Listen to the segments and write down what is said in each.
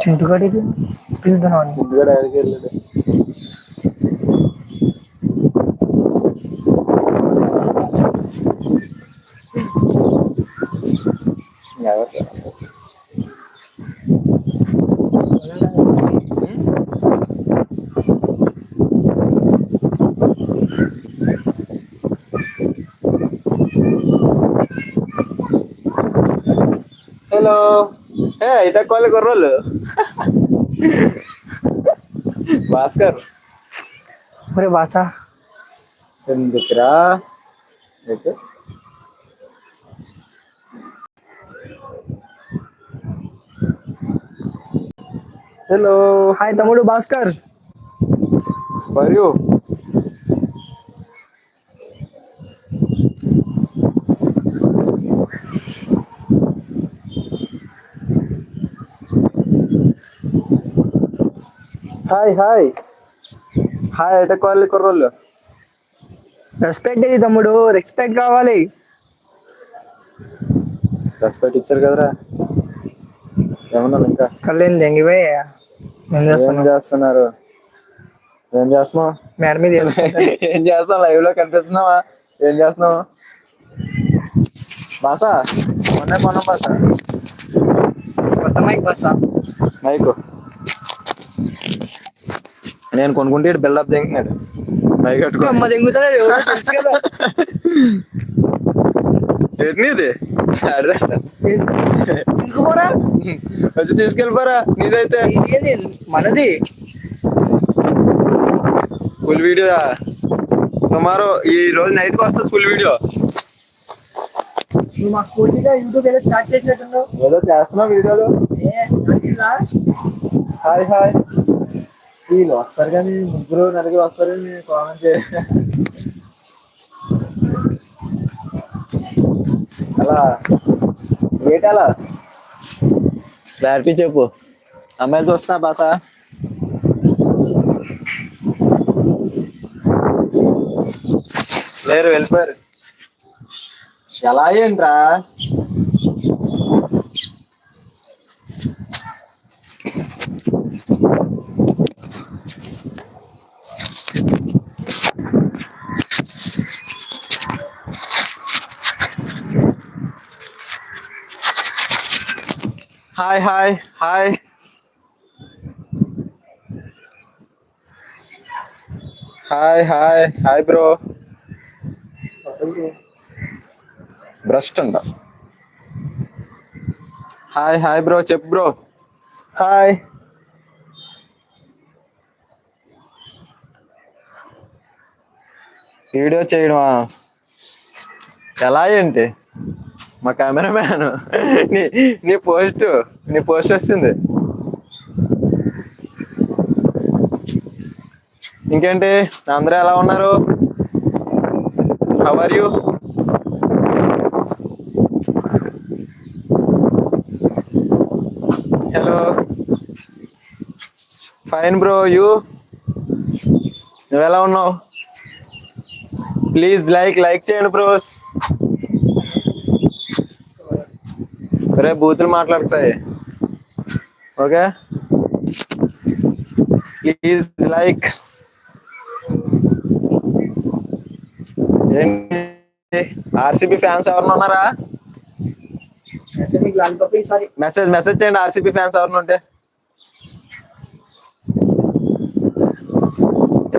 చింటుగాడికి పిలుతున్నాను చింతగడ ఎక్కడికి వెళ్ళాడు ఎవరు? ఏ ఇటక్ వాళ్ళ కుర్రోళ్ళు భాస్కర్ ఒరే బాస ఎందుకురా నీకు? హలో హాయ్ తమ్ముడు భాస్కర్ మరియు హాయ్ హాయ్ హాయ్ ఎటక్ వాళ్ళ కుర్రోళ్ళు? రెస్పెక్ట్ ఇది తమ్ముడు రెస్పెక్ట్ కావాలి. రెస్పెక్ట్ ఇచ్చారు కదరా. ఏమన్నా ఇంకా? కళ్ళేం దెంగిపోయి ఏం ఏం చేస్తున్నావు? చేస్తున్నారు? ఏం చేస్తున్నావు? మేడ మీద. ఏం చేస్తాం లైవ్లో కనిపిస్తున్నావా? ఏం చేస్తున్నావు? బాసా? మొన్నే కొన్నాం బాసా. కొత్త మైక్ బాస? మైక్ నేను కొనుక్కుంటే బిల్డప్ మైక్ కట్టుకో అమ్మ దెంగుతాడు ఎవరో తెలుసు కదా. అదే తీసుకుపోరా వచ్చి తీసుకెళ్ళిపోరా నీదైతే. ఏంది మనది? ఫుల్ వీడియో టుమారో ఈ రోజు నైట్కి వస్తుంది ఫుల్ వీడియో నువ్వు మా స్కూటీగా యూట్యూబ్ ఏదో స్టార్ట్ చేసినట్టున్నావు. ఏదో చేస్తున్నావు వీడియోలు? హాయ్ హాయ్ వీళ్ళు వస్తారు కానీ ముగ్గురు నలుగురు వస్తారని కామెంట్ చే అలా ఏటలా? క్లారిటీ చెప్పు. అమ్మాయిలు చూస్తున్నా బాసా. లేరు వెళ్ళిపోయారు. ఎలా ఏంట్రా? Hi hi hi hi hi hi bro breast అంట హాయ్ హాయ్ బ్రో చెప్పు బ్రో హాయ్ వీడియో చేయడమా? ఎలా ఏంటి? మా కెమెరామ్యాన్ నీ నీ పోస్ట్ నీ పోస్ట్ వస్తుంది. ఇంకేంటి? అందరూ ఎలా ఉన్నారు? How are you hello fine bro you నువ్వెలా ఉన్నావు? ప్లీజ్ లైక్ లైక్ చేయండి బ్రోస్ రే బూతులు మాట్లాడతాయి. ఓకే? ప్లీజ్ లైక్ ఏంటి? ఆర్సీబీ ఫ్యాన్స్ ఎవరైనా ఉన్నారా? మెసేజ్ మెసేజ్ చేయండి ఆర్సీబీ ఫ్యాన్స్ ఎవరైనా ఉంటే.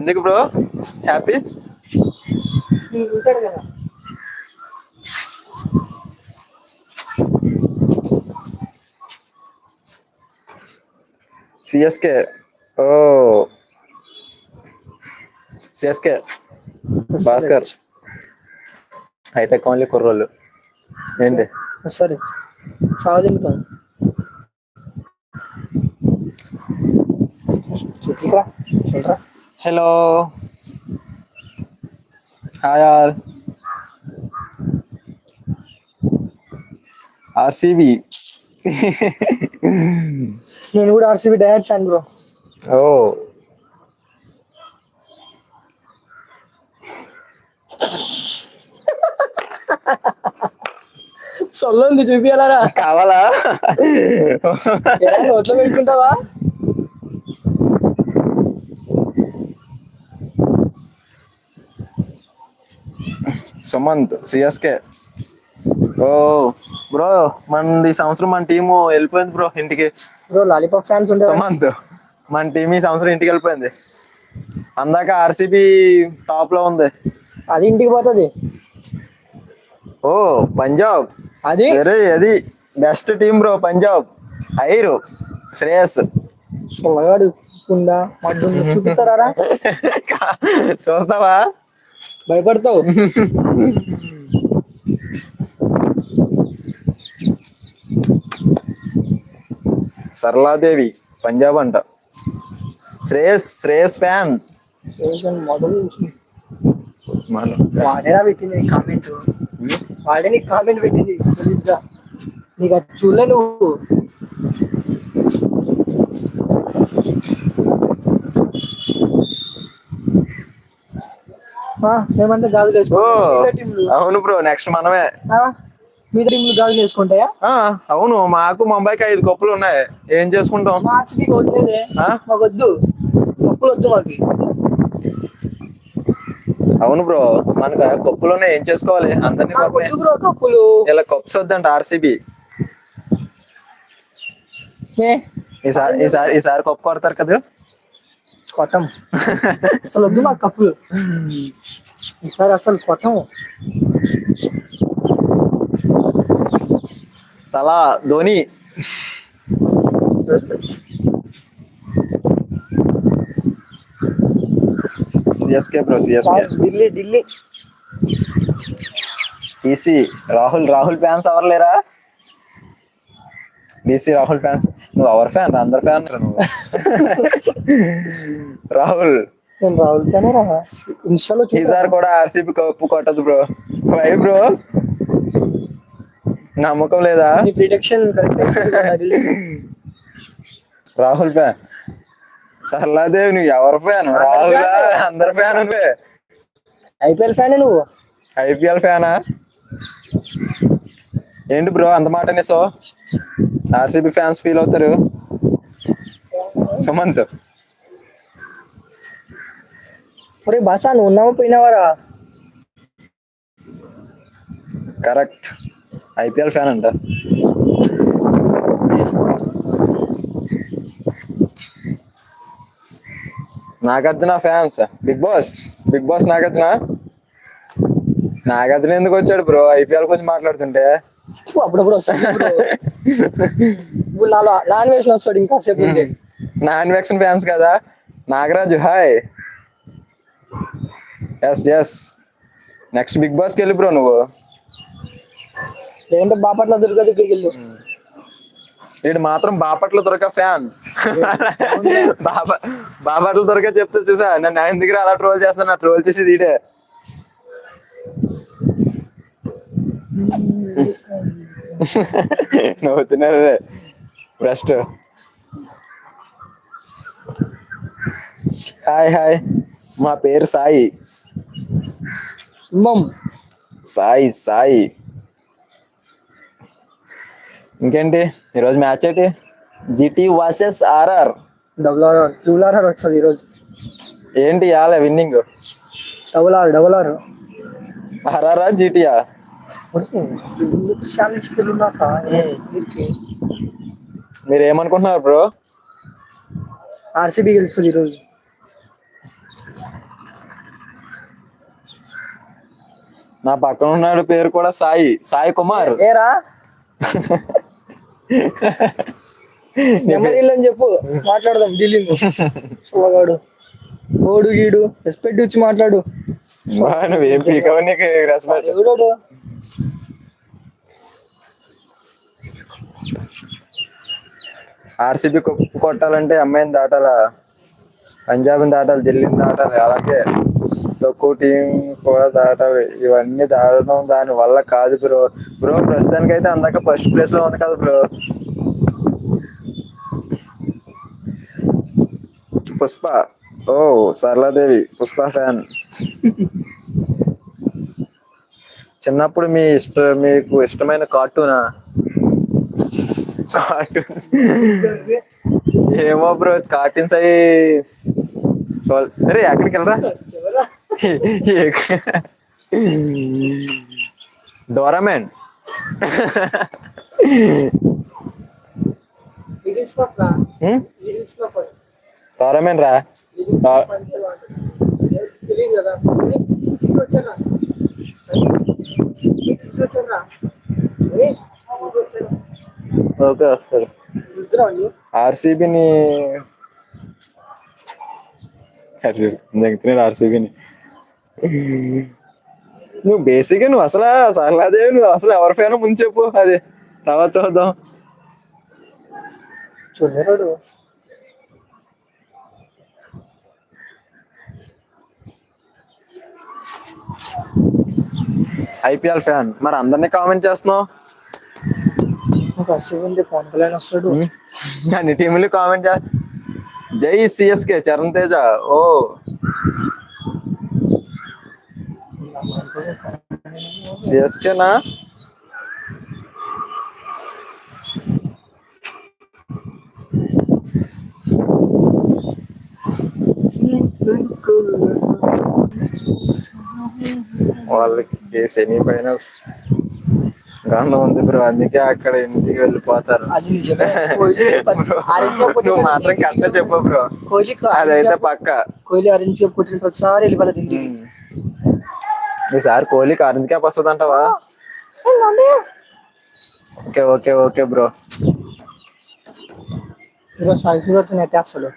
ఎందుకు బ్రో హ్యాపీ నీకు చూశాడు కదా సిఎస్కే ఓ సిఎస్కే భాస్కర్ హైటెక్ ఓన్లీ కుర్రోళ్ళు ఏంటి సరే చాలా చూడరా హలో హాయ్ ఆల్ ఆర్సీబీ నేను కూడా ఆర్సీబీ డైరెక్ట్ ఫ్యాన్ బ్రో ఓ. సొల్లు ఉంది చూపియాలరా? కావాలా? నోట్లో పెట్టుకుంటావా? సుమంత్ సిఎస్కే ఓ బ్రో మన ఈ సంవత్సరం మన టీము వెళ్ళిపోయింది బ్రో ఇంటికి. బ్రో లాలీపాప్ ఫ్యాన్స్ ఉంటారు సుమంత్ మన టీం ఈ సంవత్సరం ఇంటికి వెళ్ళిపోయింది. అందాక ఆర్సీబీ టాప్లో ఉంది. అది ఇంటికి పోతుంది. ఓ పంజాబ్. అది? అది బెస్ట్ టీం బ్రో పంజాబ్. ఐరు శ్రేయస్ సొల్లగాడు కుందా మడ్డు చూపిస్తారా చూస్తావా? భయపడతావు. సరళాదేవి పంజాబ్ అంట. శ్రేయస్ శ్రేయస్ ఫ్యాన్. వాడేనా పెట్టింది కామెంట్ వాడే నీకు కామెంట్ పెట్టింది పోలీస్గా నీకు అది చూడలే నువ్వు. మేమంతా గాజులు ఓ వేసుకుంటాం టీంలు అవును బ్రో నెక్స్ట్ మనమే. మీ టీంలు గాజులు వేసుకుంటాయా? ఆ అవును మాకు ముంబైకి ఐదు కప్పులు ఉన్నాయి. ఏం చేసుకుంటాం? మా ఆర్సీబీకి వద్దులేదే ఆ? మాకు వద్దు కప్పులు వద్దు మాకు. అవును బ్రో మనకు ఆ కప్పులు ఉన్నాయి ఏం చేసుకోవాలి? అందరినీ మాకు వద్దు బ్రో కప్పులు. ఇలా కప్స్ వద్దంట ఆర్సీబీ. ఏ? ఈసారి ఈసారి ఈసారి కప్పు కొడతారు కదా? కొట్టం. అసలు వద్దు మాకు కప్పులు. ఈసారి అసలు కొట్టం. Thala Dhoni. CSK bro CSK Delhi Delhi. EC Rahul Rahul fans ఎవరు లేరా డీసీ రాహుల్ ఫ్యాన్స్. నువ్వు ఎవరి ఫ్యాన్? అందరు ఫ్యాన్ నువ్వు. రాహుల్. నేను రాహుల్ ఫ్యానే రా. ఈసారి కూడా ఆర్సీబీ కప్పు కొట్టదు బ్రో వై బ్రో నమ్మకం లేదా? Prediction correct Rahul fan Saraladev నువ్వు ఎవరి ఫ్యాన్? రాహుల్ అందరి ఫ్యాన్ నువ్వే. ఐపీఎల్ ఫ్యానే నువ్వు? ఐపీఎల్ ఫ్యానా? ఏంటి బ్రో అంత మాట అనేసో ఆర్సీబీ ఫ్యాన్స్ ఫీల్ అవుతారు. సుమంత్. బాసా నువ్వు ఉన్నావా? పోయినావారా? కరెక్ట్. ఐపీఎల్ ఫ్యాన్ అంట. Nagarjuna fans. Bigg Boss. Bigg Boss Nagarjuna. Nagarjuna ఎందుకు వచ్చాడు బ్రో? ఐపీఎల్ గురించి మాట్లాడుతుంటే. అప్పుడప్పుడు వస్తాడు ఇప్పుడు. నాలో నాన్ వేసిన వస్తాడు ఇంకా సేపు నాన్ వ్యాక్సిన్ ఫ్యాన్స్ కదా. Nagaraju hi. S S next Bigg బాస్కి వెళ్ళి బ్రో నువ్వు. లేదంటే బాపట్ల దుర్గా దగ్గరికి వెళ్ళు వీడు మాత్రం బాపట్ల దొరక ఫ్యాన్. బాబా బాపట్ల దొరక చెప్తే చూసా నన్ను ఆయన దగ్గర అలా ట్రోల్ చేస్తున్నా నా ట్రోల్ చేసి వీడే నవ్వుతున్నారు ఫస్ట్ హాయ్ హాయ్ మా పేరు సాయి. సాయి సాయి. ఇంకేంటి? ఈరోజు మ్యాచ్ ఏంటి? GT versus RR. Double R triple R వస్తుంది ఈరోజు. ఏంటి ఇవాళ winning? Double R double R ఆర్ఆరా జిటియా? మీరు ఏమనుకుంటున్నారు బ్రో? ఆర్సీబీ గెలుస్తుంది ఈరోజు. నా పక్కన ఉన్నాడు పేరు కూడా సాయి సాయి కుమార్. ఏరా నెమ్మది అని చెప్పు. మాట్లాడదాం డీలింగ్ చూడగాడు ఓడు గీడు రెస్పెక్ట్ ఇచ్చి మాట్లాడు. నువ్వేం పీకవ నీకు రెస్పెక్ట్ ఎవడోడు? ఆర్సీబీ కొట్టాలంటే అమ్మాయిని దాటాలా? పంజాబ్ని దాటాలి ఢిల్లీని దాటాలి అలాగే. తక్కువ టీం కూడా దాటాలి ఇవన్నీ దాటడం దాని వల్ల కాదు బ్రో. బ్రో ప్రస్తుతానికి అయితే అందాక ఫస్ట్ ప్లేస్లో ఉంది కదా బ్రో. పుష్ప. ఓ సరళాదేవి పుష్ప ఫ్యాన్. చిన్నప్పుడు మీ ఇష్ట మీకు ఇష్టమైన కార్టూనా? కార్టూన్స్. ఏమో బ్రో కార్టూన్స్ అవి అరే ఎక్కడికి వెళ్ళరా? డోరామెన్ డోరామెన్ రా ఓకే అండి? ఆర్సీబీని ఆర్సీబీని నువ్వు బేసిక్గా నువ్వు అసలు సహ్లాదే నువ్వు అసలు ఎవరి ఫ్యాన్ ముందు చెప్పు అది తర్వాత చూద్దాం. చూడలేడు ఐపీఎల్ ఫ్యాన్ మరి అందరినీ కామెంట్ చేస్తున్నావు? పవన్ కళ్యాణ్ వస్తాడు. అన్ని టీములు కామెంట్ చే జై సిఎస్కే చరణ్ తేజ ఓ. సిఎస్కేనా వాళ్ళకి సెమీఫైనల్స్ గండం ఉంది బ్రో అందుకే అక్కడ ఇంటికి వెళ్ళిపోతారు. నువ్వు. మాత్రం కరెక్ట్ చెప్పు బ్రో. అదైతే పక్క. కోహ్లీ ఆరెంజ్ కొట్టిన ప్రతిసారి వెళ్ళిపోతుంది ఈసారి కోహ్లీకి ఆరెంజ్ క్యాప్ వస్తుంది అంటావా ఓకే ఓకే ఓకే బ్రో. ఈరోజు సాయి సుదర్శన్ అయితే అసలు.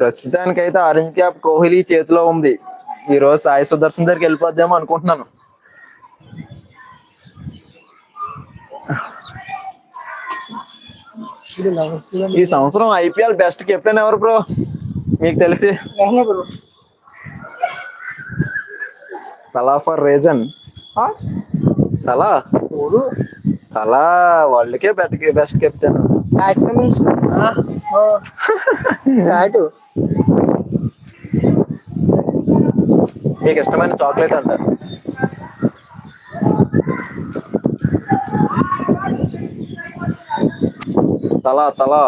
ప్రస్తుతానికి అయితే ఆరెంజ్ క్యాప్ కోహ్లీ చేతిలో ఉంది. ఈ రోజు సాయి సుదర్శన్ దగ్గరికి వెళ్ళిపోద్దామో అనుకుంటున్నాను. ఈ సంవత్సరం ఐపీఎల్ బెస్ట్ కెప్టెన్ ఎవరు బ్రో? మీకు తెలిసి. తలా ఫర్ రీజన్? తలా? ఎవరు? తలా వాళ్ళకే బెస్ట్ బెస్ట్ కెప్టెన్. బ్యాట్ మీకు ఇష్టమైన చాక్లెట్ అంట. తలా తలా.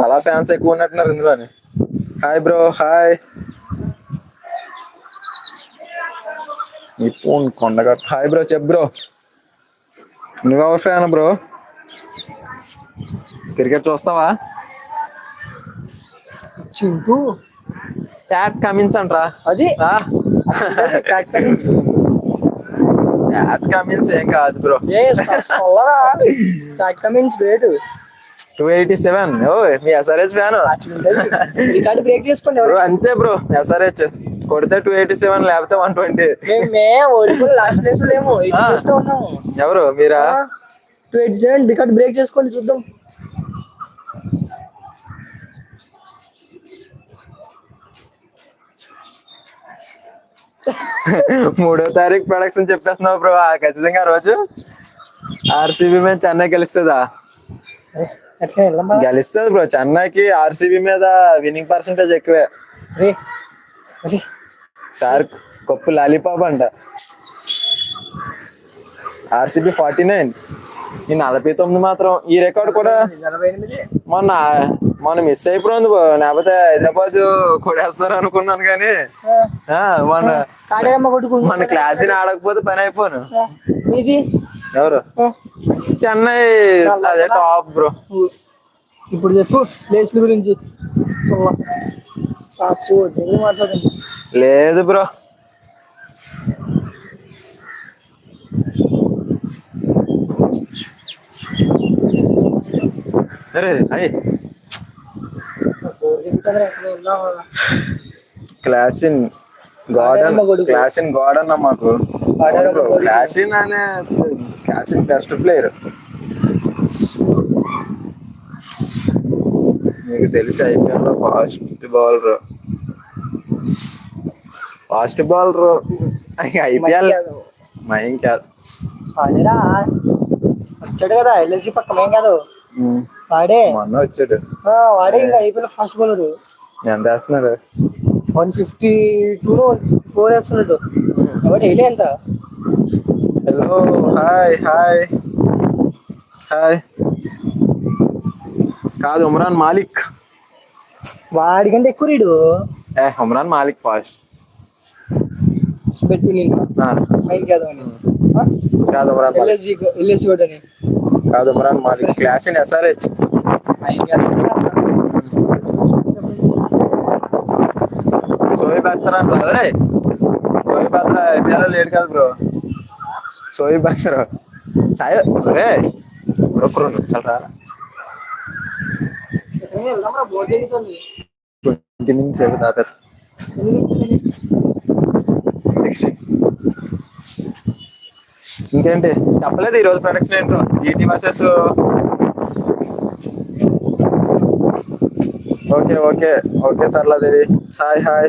తలా ఫ్యాన్స్ ఎక్కువ ఉన్నట్టున్నారు ఇందులోని. హాయ్ బ్రో హాయ్ ఇప్పుడు కొండగట్టు హాయ్ బ్రో చెప్ బ్రో నువ్వెవరు ఫ్యాన్ బ్రో క్రికెట్ చూస్తావా? చింటూ ప్యాట్ కమిన్స్ అంట్రా. అది? ఆ? బ్యాట్ కమిన్స్ ఏం కాదు bro Pat Cummins great two eighty seven ఓ మీ ఎస్ఆర్హెచ్ ఫ్యాన్ రికార్డు బ్రేక్ చేసుకోండి అంతే బ్రో ఎస్ఆర్హెచ్ కొడితే టూ ఎయిటీ సెవెన్ లేకపోతే వన్ ట్వంటీ లాస్ట్ ప్లేస్ లేము. ఉన్నాము. ఎవరు? మీరా? Two eight seven record break చేసుకోండి చూద్దాం. మూడో తారీఖు ప్రొడక్షన్ చెప్పేస్తున్నావు బ్రో. ఖచ్చితంగా రోజు ఆర్సీబీ మీద చెన్నై గెలుస్తుందా? గెలుస్తుంది బ్రో. చెన్నైకి ఆర్సీబీ మీద విన్నింగ్ పర్సంటేజ్ ఎక్కువే. సార్ కప్పు లాలీపాప్ అంట. ఆర్సీబీ ఫార్టీ నైన్ ఈ నలభై తొమ్మిది మాత్రం ఈ రికార్డ్ కూడా మొన్న మొన్న మిస్ అయిపోయింది లేకపోతే హైదరాబాద్ కొడేస్తారు అనుకున్నాను కానీ కొట్టుకు మన క్లాస్ ఆడకపోతే పని అయిపోను. ఎవరు? చెన్నై అదే టాప్ బ్రో ఇప్పుడు చెప్పు ప్లేస్ల గురించి. లేదు బ్రో. అరే సాయి. క్లాస్ ఇన్ గార్డెన్ ఆడేరమ్మ గుడి. క్లాస్ ఇన్ గార్డెన్ మాకు. ఆడేరమ్మ గుడి. క్లాస్ ఇన్ అనే క్లాస్ ఇన్ బెస్ట్ ప్లేయర్. మీకు తెలిసి ఐపీఎల్లో fast bowler. Fast bowler. IPL. Mind కాదు. వాడేరా. వచ్చాడు కదా ఎల్ఎల్సి పక్కనేం కాదు. ఉమ్, వాడే. మొన్న వచ్చాడు. వాడే ఇంకా ఐపీఎల్ ఫాస్ట్ బౌలర్. ఎంత వేస్తున్నారు one fifty two one fifty four వేస్తున్నాడు. కాబట్టి వెళ్ళి ఎంత? Hello hi hi. హాయ్. కాదు ఉమ్రాన్ మాలిక్. వాడికంటే ఎక్కువ రీడు. ఏ ఉమ్రాన్ మాలిక్ ఫాస్ట్. పెట్టు నేను మైండ్ కాదు అని కాదు ఉమ్రాన్ మాలిక్. ఎల్ఎస్జి ఎల్ఎస్జి కూడా అని. కాదు Umran Malik. Klaasen SRH mind కాదు. సోయిబ్ అఖ్తర్ అని బ్రో. రే సోయిబ్ అఖ్తర్ ఐపీఎల్ లేడు కదా బ్రో. సోయిబ్ అఖ్తర్ సాయి రే ఒక రెండు నిమిషాలు రా వెళ్దాం బోర్డు ఎగుతుంది ట్వంటీ మినిట్స్ అయిపోతుంది ఆపేస్తా సిక్స్టీ ఇంకేంటి? చెప్పలేదు ఈరోజు ప్రొడక్షన్ ఏంటో? GT versus okay okay. Okay Saraladevi hi hi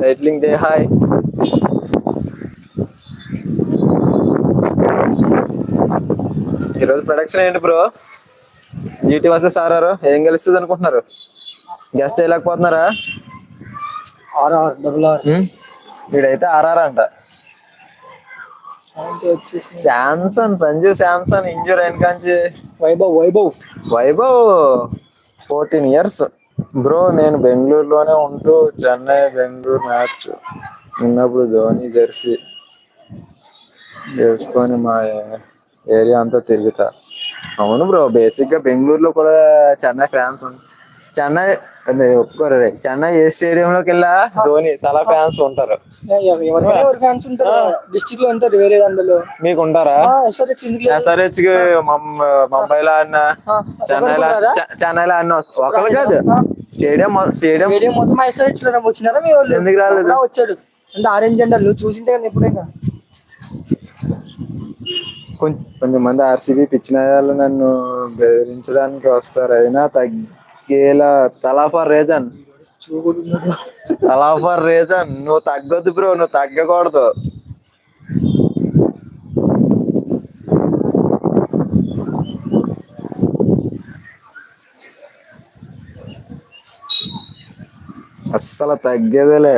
titling day hi ఈరోజు ప్రొడక్షన్ ఏంటి బ్రో జీటీ వర్సెస్ ఆర్ఆర్ ఏం గెలుస్తుంది అనుకుంటున్నారు? Guest చేయలేకపోతున్నారా? R R double R. వీడైతే ఆర్ఆర్ అంట. శాంసన్ సంజు శాంసన్ ఇంజూర్ అయిన కాంచి Vaibhav Vaibhav. Vaibhav fourteen years. Bro నేను బెంగళూరులోనే ఉంటూ చెన్నై బెంగళూరు మ్యాచ్ ఉన్నప్పుడు ధోని జెర్సీ. వేసుకొని మా ఏరియా అంతా తిరుగుతా. అవును బ్రో బేసిక్గా బెంగళూరులో కూడా చెన్నై ఫ్యాన్స్ ఉంటారు చెన్నై ఒప్పుకోరు రే చెన్నై ఏ స్టేడియం లోకి వెళ్ళా? ధోని తల ఫ్యాన్స్ ఉంటారు. ఎవరి ఫ్యాన్స్ ఉంటారు? డిస్ట్రిక్ట్లో ఉంటారు వేరే దాంట్లో. మీకు ఉంటారా ఎస్ఆర్హెచ్కి ముంబైలో ఆడిన చెన్నైలో చె- చెన్నైలో ఆడిన వస్త- ఒకరు కాదు. స్టేడియం స్టేడియం స్టేడియం మొత్తం ఐసోలేట్లో వచ్చినారా మీ వాళ్ళు? ఎందుకు రాలేదు? వచ్చాడు. అంటే ఆరెంజ్ జెండా నువ్వు చూసింటే కదా ఎప్పుడైనా? కొంచెం కొంచెం మంది ఆర్సీబీ పిచ్చిన వాళ్ళు నన్ను బెదిరించడానికి వస్తారు. అయినా తగ్గేలా తలా ఫర్ రీజన్ చూడున్నాడు తలా ఫర్ రీజన్ నువ్వు తగ్గొద్దు బ్రో నువ్వు తగ్గకూడదు. అస్సలు తగ్గేదేలే.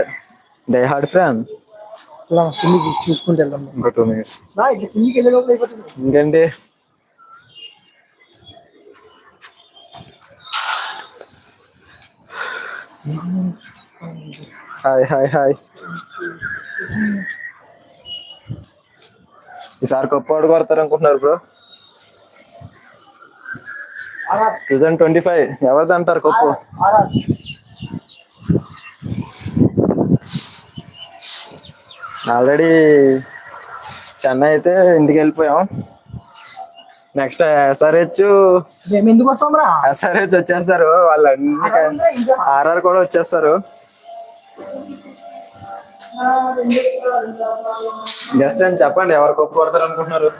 Die hard fan. కిందికి చూసుకుంటే వెళ్దాం ఇంకో టూ మినిట్స్. నా ఇట్లా కిందికి వెళ్ళే లోపల అయిపోతుంది. ఇంకేంటి హాయ్ హాయ్ హాయ్. ఈసారి కప్పు ఆడు కొడతారు అనుకుంటున్నారు bro. Two thousand twenty five. ఎవరిది అంటారు కప్పు? ఆల్రెడీ చెన్నై అయితే ఇంటికి వెళ్ళిపోయాం. నెక్స్ట్ ఎస్ఆర్హెచ్ మేము ఎందుకు ఎస్ఆర్హెచ్ వచ్చేస్తారు. వాళ్ళు అన్ని ఆర్ఆర్ కూడా వచ్చేస్తారు. జస్ట్ అని చెప్పండి ఎవరు కప్పు కొడతారు అనుకుంటున్నారు?